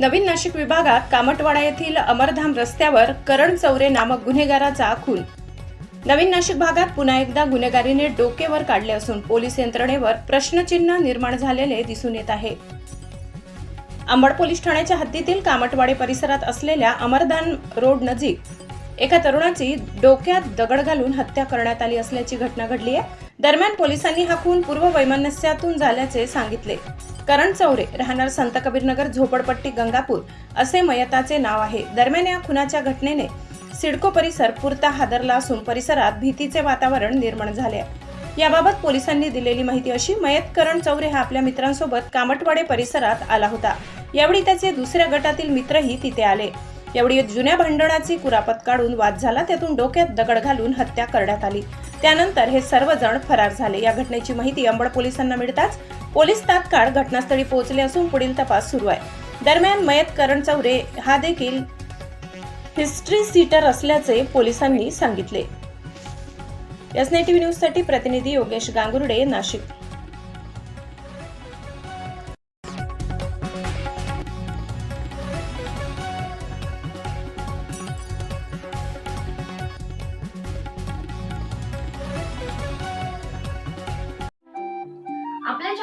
नवीन नाशिक विभागात कामटवाडा येथील अमरधाम रस्त्यावर करण चौरे नामक गुन्हेगाराचा खून. नवीन नाशिक भागात पुन्हा एकदा गुन्हेगारीने डोकेवर काढले असून पोलीस यंत्रणेवर प्रश्नचिन्ह निर्माण झालेले दिसून येत आहे. अंबड पोलीस ठाण्याच्या हद्दीतील कामटवाडे परिसरात असलेल्या अमरधाम रोड नजीक एका तरुणाची डोक्यात दगड घालून हत्या करण्यात आली असल्याची घटना घडली आहे. दरम्यान पोलिसांनी हा खून पूर्व वैमनस्यातून झाल्याचे सांगितले. करण चौरे राहणार संत कबीरनगर झोपडपट्टी गंगापूर असे मयताचे नाव आहे. दरम्यान या खुनाच्या घटनेने सिडको परिसर पुरता हादरला असून परिसरात भीतीचे वातावरण निर्माण झाले आहे. याबाबत पोलिसांनी दिलेली माहिती अशी मयत करण चौरे हा आपल्या मित्रांसोबत कामटवाडे परिसरात आला होता. यावेळी त्याचे दुसऱ्या गटातील मित्रही तिथे आले. एवढी जुन्या भांडणाची कुरापत काढून वाद झाला त्यातून डोक्यात दगड घालून हत्या करण्यात आली. त्यानंतर हे सर्वजण फरार झाले. या घटनेची माहिती अंबड पोलिसांना मिळताच पोलीस तात्काळ घटनास्थळी पोहोचले असून पुढील तपास सुरू आहे. दरम्यान मयत करण चौरे हा देखील हिस्ट्री सीटर असल्याचे पोलिसांनी सांगितले. एस टीव्ही न्यूजसाठी प्रतिनिधी योगेश गांगुर्डे नाशिक.